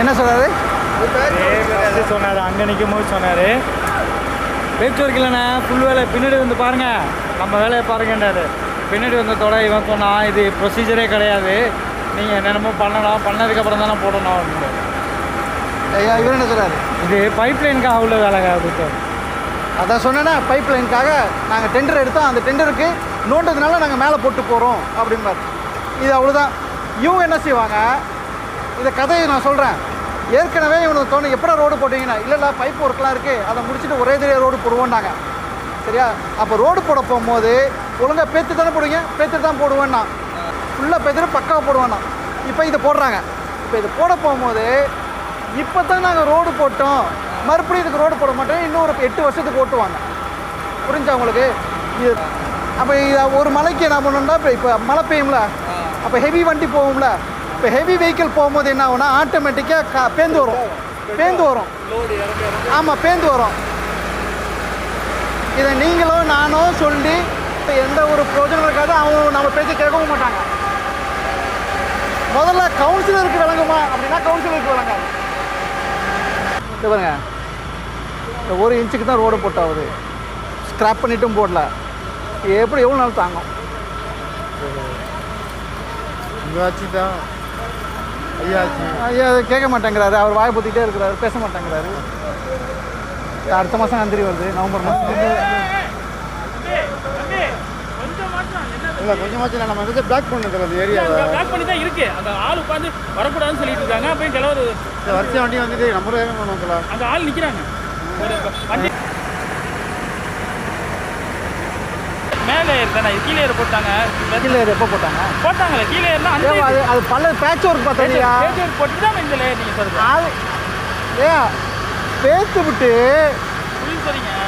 என்ன சொல்றாரு? அது சொன்னார் அங்கே நிற்கும் போது சொன்னார். பேச்சு இல்லைண்ணே ஃபுல் வேலை. பின்னாடி வந்து பாருங்க. நம்ம வேலையை பாருங்கன்றாரு. பின்னாடி வந்ததோட இவன் சொன்னான் இது ப்ரொசீஜரே கிடையாது. நீங்கள் என்னென்னமோ பண்ணலாம் பண்ணதுக்கப்புறம் தானே போடணும் அப்படின்ட்டு. ஐயா இவர் என்ன சொல்றாரு? இது பைப் லைனுக்காக உள்ள வேலைங்க அப்படின்னு அதான் சொன்னேன்னா பைப் லைனுக்காக நாங்கள் டெண்டர் எடுத்தோம். அந்த டெண்டருக்கு நோண்டதுனால நாங்கள் மேலே போட்டு போகிறோம் அப்படிம்பார். இது அவ்வளோதான் இவங்க என்ன செய்வாங்க? இந்த கதையை நான் சொல்கிறேன் ஏற்கனவே இவனுக்கு தோணும் எப்படா ரோடு போட்டீங்கன்னா? இல்லை இல்லை பைப் ஒர்க்லாம் இருக்குது அதை முடிச்சுட்டு ஒரே தடவை ரோடு போடுவோன்னாங்க சரியா? அப்போ ரோடு போட போகும்போது ஒழுங்காக பேத்து தானே போடுவீங்க? பேத்து தான் போடுவேன்னா. ஃபுல்லாக பேத்துட்டு பக்காவாக போடுவேன்னா. இப்போ இதை போடுறாங்க. இப்போ இது போட போகும்போது இப்போ தான் நாங்கள் ரோடு போட்டோம். மறுபடியும் இதுக்கு ரோடு போட மாட்டோம். இன்னும் ஒரு எட்டு வருஷத்துக்கு ஓட்டுவாங்க. புரிஞ்சா உங்களுக்கு? இது அப்போ இது ஒரு மலைக்கு என்ன பண்ணணும்னா இப்போ இப்போ மழை பெய்யும்ல? அப்போ ஹெவி வண்டி போகும்ல? இப்போ ஹெவி வெஹிக்கிள் போகும்போது என்ன ஆகுனா ஆட்டோமேட்டிக்காக கா பேந்து வரும். பேந்து வரும். ஆமாம் பேந்து வரும். இதை நீங்களோ நானோ சொல்லி இப்போ எந்த ஒரு பிரயோஜனம் இருக்காது. அவங்க நம்ம பேச்சு கேட்கவும் மாட்டாங்க. முதல்ல கவுன்சிலருக்கு விளங்குமா? அப்படின்னா கவுன்சிலருக்கு விளங்காது. பாருங்க. இந்த ஒரு இன்ச்சுக்கு தான் ரோடு போட்டாவது. ஸ்க்ராப் பண்ணிட்டும் போடல. எப்படி எவ்வளோ நாள் தாங்கும்? தான். ஐயா ஐயா கேட்க மாட்டேங்கிறாரு. அவர் வாய் பொத்திட்டே இருக்கிறாரு பேச மாட்டேங்கிறாரு. அடுத்த மாதம் நந்திரி வருது நவம்பர் மாதம் இல்லை கொஞ்சமாச்சு இல்லை நம்ம வந்து பிளாக் பண்ணுறது அந்த ஏரியாவை பேக் பண்ணி தான் இருக்கு. அந்த ஆள் உட்காந்து வரக்கூடாதுன்னு சொல்லிட்டு இருக்காங்க. அப்பயும் கிளவர் இந்த வருஷம் வண்டி வந்துட்டு நம்ம அந்த ஆள் நிக்கிறாங்க. ஒரு வண்டி மேலே தானே கீழே ஏற போட்டாங்க. கீழே எப்போ போட்டாங்க? போட்டாங்களே கீழே ஏறினா அது அது பல பேட்ச் ஒர்க் பார்த்தீங்களா பேஜர் போட்டு தான் இந்த லேயர் நீங்க சொல்றது. அது ஏன் பேத்து விட்டு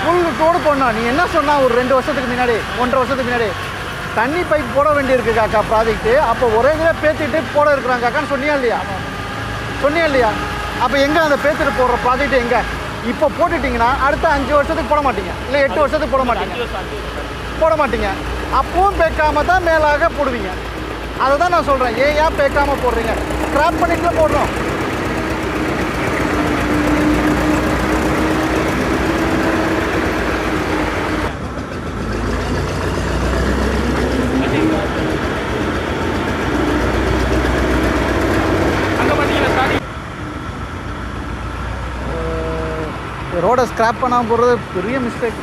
ஃபுல் ரோடு போடணும். நீ என்ன சொன்னா ஒரு ரெண்டு வருஷத்துக்கு முன்னாடி ஒன்றரை வருஷத்துக்கு முன்னாடி. தண்ணி பைப் போட வேண்டியிருக்கு காக்கா ப்ராஜெக்ட்டு அப்போ ஒரே இதில் பேத்திட்டு போட இருக்கிறாங்க காக்கான்னு சொன்னியா இல்லையா? சொன்னியா இல்லையா? அப்போ எங்கே அந்த பேத்துட்டு போடுற ப்ராஜெக்ட் எங்கே? இப்போ போட்டுட்டிங்கன்னா அடுத்த அஞ்சு வருஷத்துக்கு போட மாட்டீங்க. இல்லை எட்டு வருஷத்துக்கு போட மாட்டீங்க. போட மாட்டீங்க அப்பவும் பேக்காம தான் மேலாக போடுவீங்க. அதை தான் நான் சொல்கிறேன் ஏன் ஏன் பேக்காம போடுறீங்க? ஸ்க்ராப் பண்ணிட்டு போடுறோம் ரோடை ஸ்க்ராப் பண்ணாமல் போடுறது பெரிய மிஸ்டேக்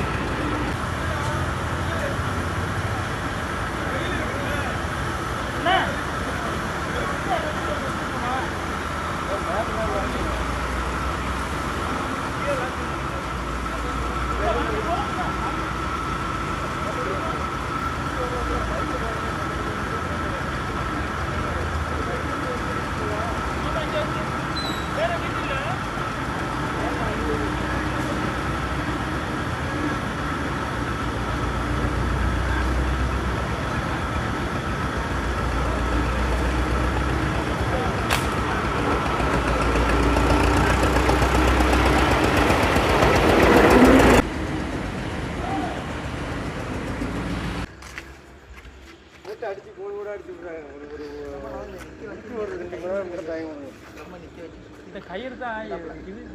கயிறு தான்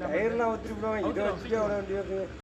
கயிறுலாம் ஒத்துட்டு போடுவாங்க. இதை வச்சுட்டு அவ்வளோ வண்டி